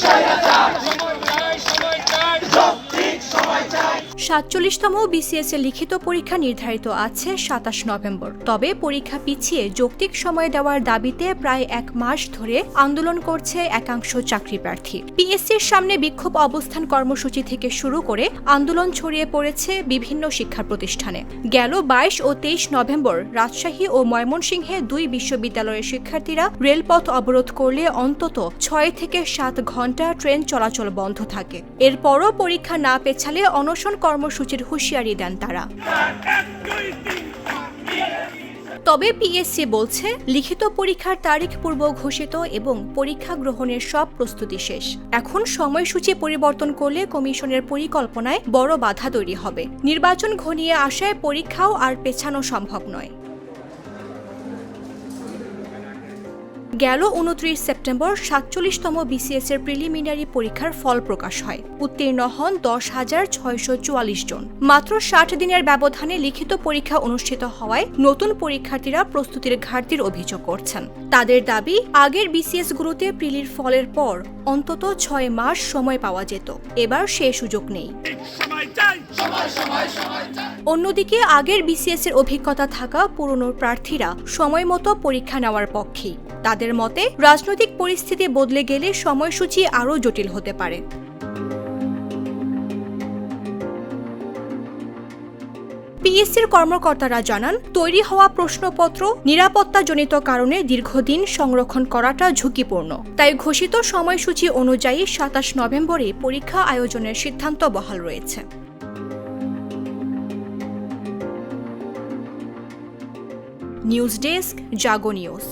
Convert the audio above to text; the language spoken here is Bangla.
স্বৈরাচার সাতচল্লিশতম বিসিএস এর লিখিত পরীক্ষা নির্ধারিত আছে সাতাশ নভেম্বর। তবে পরীক্ষা পিছিয়ে যৌক্তিক সময় দেওয়ার দাবিতে প্রায় এক মাস ধরে আন্দোলন করছে একাংশ চাকরি প্রার্থী। পিএসসির সামনে বিক্ষোভ অবস্থান কর্মসূচি থেকে শুরু করে আন্দোলন ছড়িয়ে পড়েছে বিভিন্ন শিক্ষা প্রতিষ্ঠানে। গেল বাইশ ও তেইশ নভেম্বর রাজশাহী ও ময়মনসিংহে দুই বিশ্ববিদ্যালয়ের শিক্ষার্থীরা রেলপথ অবরোধ করলে অন্তত ছয় থেকে সাত ঘণ্টা ট্রেন চলাচল বন্ধ থাকে। এরপরও পরীক্ষা না পেছালে অনশন কর্মসূচির হুঁশিয়ারি দেন তারা। তবে পিএসসি বলছে, লিখিত পরীক্ষার তারিখ পূর্ব ঘোষিত এবং পরীক্ষা গ্রহণের সব প্রস্তুতি শেষ। এখন সময়সূচি পরিবর্তন করলে কমিশনের পরিকল্পনায় বড় বাধা তৈরি হবে। নির্বাচন ঘনিয়ে আসায় পরীক্ষাও আর পেছানো সম্ভব নয়। গেল উনত্রিশ সেপ্টেম্বর সাতচল্লিশতম বিসিএস এর প্রিলিমিনারি পরীক্ষার ফল প্রকাশ হয়। উত্তীর্ণ হন দশ হাজার ছয়শো চুয়াল্লিশ জন। মাত্র ষাট দিনের ব্যবধানে লিখিত পরীক্ষা অনুষ্ঠিত হওয়ায় নতুন পরীক্ষার্থীরা প্রস্তুতির ঘাটতির অভিযোগ করছেন। তাদের দাবি, আগের বিসিএস গুলোতে প্রিলির ফলের পর অন্তত ছয় মাস সময় পাওয়া যেত। এবার সে সুযোগ নেই। অন্যদিকে, আগের বিসিএস এর অভিজ্ঞতা থাকা পুরনো প্রার্থীরা সময়মতো পরীক্ষা নেওয়ার পক্ষে তাদের মতে, রাজনৈতিক পরিস্থিতি বদলে গেলে সময়সূচি আরও জটিল হতে পারে। পিএসসির কর্মকর্তারা জানান, তৈরি হওয়া প্রশ্নপত্র নিরাপত্তাজনিত কারণে দীর্ঘদিন সংরক্ষণ করাটা ঝুঁকিপূর্ণ। তাই ঘোষিত সময়সূচি অনুযায়ী সাতাশ নভেম্বরে পরীক্ষা আয়োজনের সিদ্ধান্ত বহাল রয়েছে। নিউজ ডেস্ক জাগো নিউজ